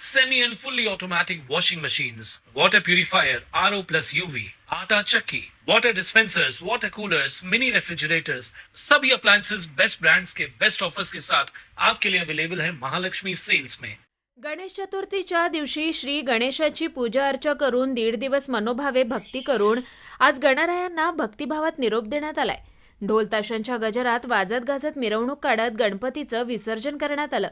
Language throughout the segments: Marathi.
semi and fully automatic washing machines, water purifier, RO plus UV, आटा चक्की, water dispensers, water coolers, mini refrigerators, सभी appliances. बेस्ट brands के बेस्ट ऑफर्स के साथ आपके लिए अवेलेबल है महालक्ष्मी सेल्स में गणेश चतुर्थीच्या दिवशी श्री गणेशाची पूजा अर्चा करून दीड दिवस मनोभावे भक्ती करून आज गणरायांना भक्तिभावात निरोप देण्यात आलाय. ढोल ताशांच्या गजरात वाजत गाजत मिरवणूक काढत गणपतीचं विसर्जन करण्यात आलं.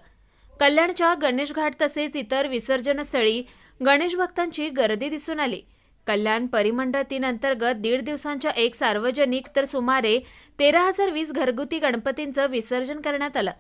कल्याणच्या गणेश घाट तसेच इतर विसर्जनस्थळी गणेश भक्तांची गर्दी दिसून आली. कल्याण परिमंडळ तीन अंतर्गत दीड दिवसांच्या एक सार्वजनिक तर सुमारे तेरा हजार वीस घरगुती गणपतींचं विसर्जन करण्यात आलं.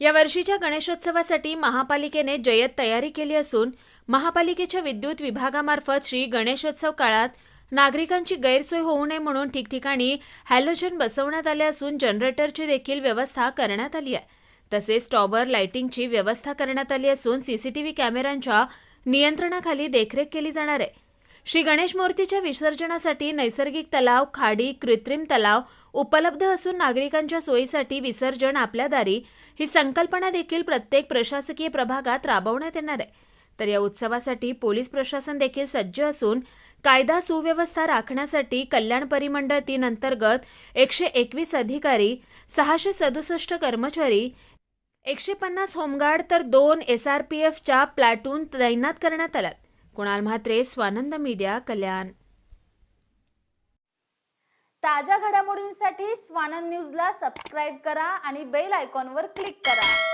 या वर्षीच्या गणेशोत्सवासाठी महापालिकेने जय्यत तयारी केली असून महापालिकेच्या विद्युत विभागामार्फत श्री गणेशोत्सव काळात नागरिकांची गैरसोय होऊ नये म्हणून ठिकठिकाणी हॅलोजन बसवण्यात आले असून जनरेटरची देखील व्यवस्था करण्यात आली आहे. तसेच टॉवर लाइटिंगची व्यवस्था करण्यात आली असून सीसीटीव्ही कॅमेऱ्यांच्या नियंत्रणाखाली देखरेख केली जाणार आहे. श्री गणेश मूर्तीच्या विसर्जनासाठी नैसर्गिक तलाव खाडी कृत्रिम तलाव उपलब्ध असून नागरिकांच्या सोयीसाठी विसर्जन आपल्या दारी ही संकल्पना देखील प्रत्येक प्रशासकीय प्रभागात राबवण्यात येणार आहे. तर या उत्सवासाठी पोलीस प्रशासन देखील सज्ज असून कायदा सुव्यवस्था राखण्यासाठी कल्याण परिमंडळ तीन अंतर्गत एकशे एकवीस अधिकारी सहाशे सदुसष्ट कर्मचारी एकशे पन्नास होमगार्ड तर दोन एस आर पी एफच्या प्लॅटून तैनात करण्यात आल्यात. कुणाल म्हात्रे स्वानंद मीडिया कल्याण. ताज्या घडामोडींसाठी स्वानंद न्यूजला सबस्क्राईब करा आणि बेल आयकॉनवर क्लिक करा.